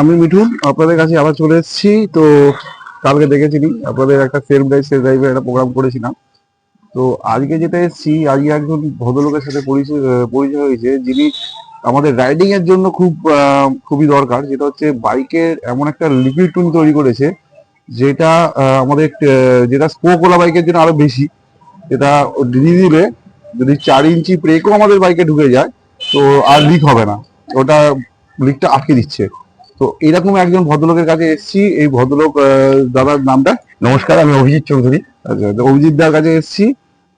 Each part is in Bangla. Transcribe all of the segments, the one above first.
আমি মিঠুন আপনাদের কাছে আবার চলে এসেছি, তো কালকে দেখেছিলি, আপনাদের একটা সেলফ ড্রাইভ সেলফ ড্রাইভের একটা প্রোগ্রাম করেছিলাম। তো আজকে যেটা এসেছি, আজকে একজন ভদ্রলোকের সাথে পরিচয় পরিচয় হয়েছে, যিনি আমাদের রাইডিং এর জন্য খুব খুবই দরকার। যেটা হচ্ছে বাইকের এমন একটা লিকুইড টুন তৈরি করেছে, যেটা আমাদের যেটা স্পোকওয়ালা বাইকের জন্য আরও বেশি। যেটা দিয়ে দিলে যদি চার ইঞ্চি ব্রেকও আমাদের বাইকে ঢুকে যায়, তো আর লিক হবে না। ওটা লিকটা আটকে দিচ্ছে। তো এরকম একজন ভদ্রলোকের কাছে এসেছি, এই ভদ্রলোক দাদার নামটা। নমস্কার, আমি অভিজিৎ চৌধুরী। আচ্ছা অভিজিৎ দার কাছে এসেছি।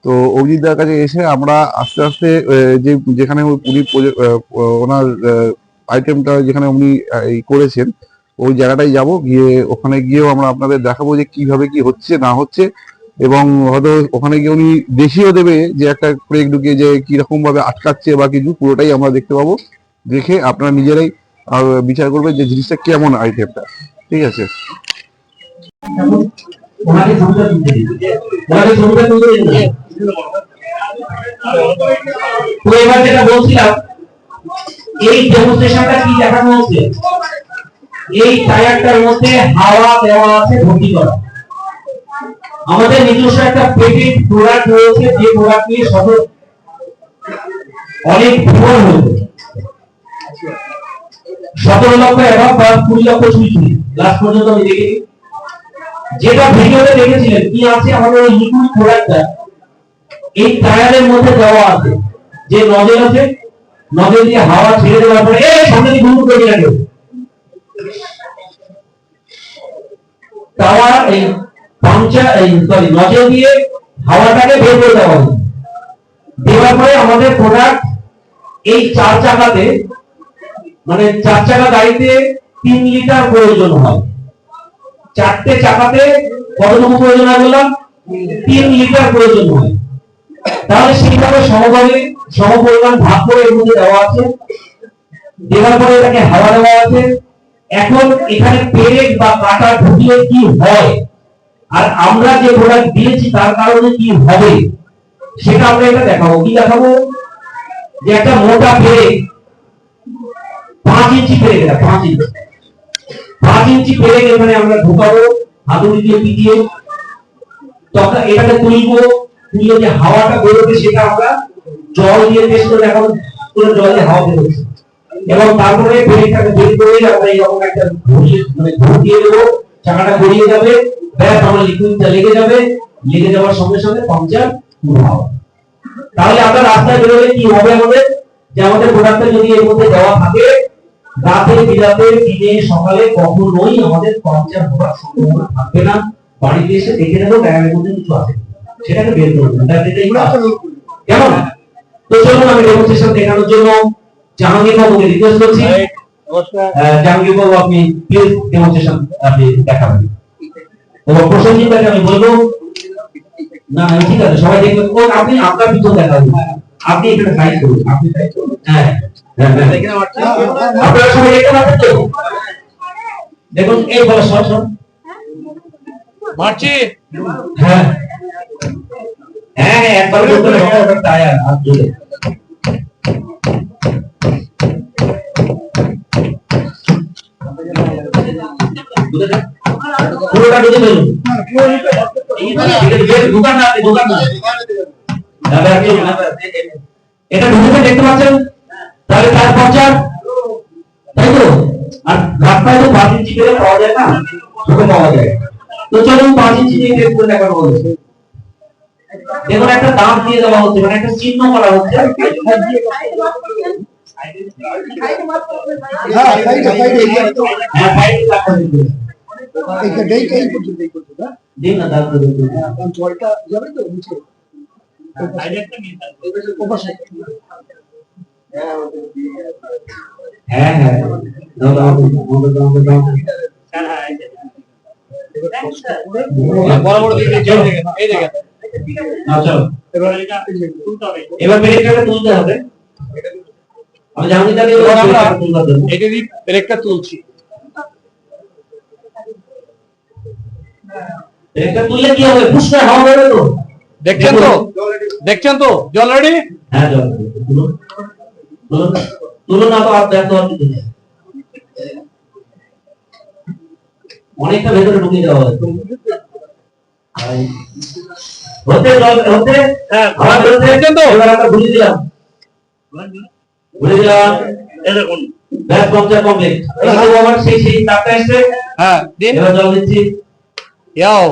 তো অভিজিৎ দার কাছে এসে আমরা আস্তে আস্তে যে, যেখানে উনি ওনার আইটেমটা যেখানে উনি করেছেন, ওই জায়গাটায় যাব। গিয়ে ওখানে গিয়েও আমরা আপনাদের দেখাবো যে কীভাবে কি হচ্ছে, না হচ্ছে। এবং হয়তো ওখানে গিয়ে উনি দেখিয়েও দেবে যে একটা ব্রেক ঢুকিয়ে যে কীরকম ভাবে আটকাচ্ছে বা কিছু, পুরোটাই আমরা দেখতে পাবো। দেখে আপনারা নিজেরাই বিচার করবেন যে জিনিসটা কেমন আইটেমটা ঠিক আছে? এবার যেটা বলছিলাম, এই ডেমনস্ট্রেশনটা কি দেখানো হচ্ছে এই টায়ারটার মধ্যে হাওয়া দেওয়া আছে ভর্তি করা। আমাদের নিজস্ব একটা পেটেন্ট প্রোডাক্ট রয়েছে, যে প্রোডাক্ট নিয়ে সদর অনেক বিফল হয়েছে। সতেরো লক্ষ এবং কুড়ি লক্ষ ছুঁই লাস্ট পর্যন্ত আমি যেটা ভিডিওতে দেখেছিলেন, কি আছে? আমাদের লিকুইড প্রোডাক্টটা। এই টায়ারের মধ্যে দেওয়া আছে। যে আছে দিয়ে হাওয়া ছেড়ে দেওয়ার পরে এই সামনে দিয়ে করে টাওয়ার এই এই সরি দিয়ে হাওয়াটাকে বের করে দেওয়া হবে দেওয়ার পরে আমাদের প্রোডাক্ট এই চার চাকাতে মানে চার চাকা গাড়িতে তিন লিটার প্রয়োজন হয়। চারটে চাকাতে কতটুকু প্রয়োজন হয় বললাম? তিন লিটার প্রয়োজন হয়। তাহলে সেইভাবে সমভাবে সমপরিমাণ ভাগ করে এর মধ্যে দেওয়া আছে। দেওয়ার পরে এটাকে হাওয়া দেওয়া আছে। এখন এখানে পেরেক বা কাটা ঢুকলে কি হয়? আর আমরা যে প্রোডাক্ট দিয়েছি তার কারণে কি হবে? সেটা আমরা এটা দেখাবো। কি দেখাবো? যে একটা মোটা পেরেক পাঁচ ইঞ্চি পেরেক এটা পাঁচ ইঞ্চি। পাঁচ ইঞ্চি পেরেক এখানে আমরা ঢোকাবো, হাতুড়ি দিয়ে পিটিয়ে। তখন এটাকে তুলবো, তুলে যে হাওয়াটা বেরোবে সেটা আমরা জল দিয়ে করে পুরো হাওয়া এবং তারপরে বের করে আমরা এইরকম একটা ঘুরিয়ে মানে ঘুর দিয়ে দেবো, চাকাটা গড়িয়ে যাবে, ব্যাস আমার লিকুইডটা লেগে যাবে। লেগে যাওয়ার সঙ্গে সঙ্গে পাংচার শুরু হবে তাহলে আমরা রাস্তায় বেরোলে কি হবে আমাদের? যে আমাদের প্রোডাক্টটা যদি এর মধ্যে দেওয়া থাকে রাতে বিরাতে দিনে সকালে কখনোই আমাদের পাংচার হওয়ার সম্ভাবনা থাকবে না। বাড়িতে এসে দেখে নেব টায়ারের মধ্যে কিছু আছে। সেটাকে বের করে দেবো। তাহলে এটাই কাজ। কেমন? তো চলুন আমি ডেমনস্ট্রেশন দেখানোর জন্য জাহাঙ্গীর বাবুকে রিকোয়েস্ট করছি। জাহাঙ্গীর বাবু আপনি প্লিজ ডেমনস্ট্রেশন আপনি দেখাবেন। এবং আমি বলব না ঠিক আছে সবাই দেখবেন। আপনি আপনার পিছন দেখাবেন। আপনি এখানে সাইড করুন। আপনি সাইড করুন। হ্যাঁ। আপনারা সবাই দেখতে পাচ্ছেন তো? দেখুন এই বলো সব সব মারছি। হ্যাঁ। হ্যাঁ একবার বলতে হবে টায়ার হাত জোরে পুরোটা ঢুকে ফেলুন। দোকান না দোকান না এটা ঢুকে দেখতে পাচ্ছেন? তাহলে তার তাই তো? আর রাস্তায় তো পাঁচ ইঞ্চি পাওয়া যায় না? ছোট পাওয়া যায়। তো চলুন পাঁচ ইঞ্চি দিয়ে করে দেখানো একটা দাম দিয়ে দেওয়া হচ্ছে মানে একটা চিহ্ন করা হচ্ছে। যাবে তো। হ্যাঁ হ্যাঁ। দাও দাও দাও দাও দাও দাও বড় বড় দিকে এই দেখেন এই দেখেন। না চলো। এবার এবার ব্রেকটাকে তুলতে হবে। আমি জানি তাকে আমরা এটা দিয়ে ব্রেকটা তুলছি। ব্রেকটা তুললে কি হবে? পুষ্কার হাওয়া বেরোবে তো দেখছেন তো? দেখছেন তো? জল রেডি হ্যাঁ চলো তুলুন তো কিছু নেই। অনেকটা ভেতরে ঢুকিয়ে দেওয়া হয় হতে জল- হতে। হ্যাঁ হাওয়া তো? আমরা দিলাম দিলাম ব্যাস সেই সেই তাপটা এসছে। হ্যাঁ দিন। এবার জল দিচ্ছি। ইয়াও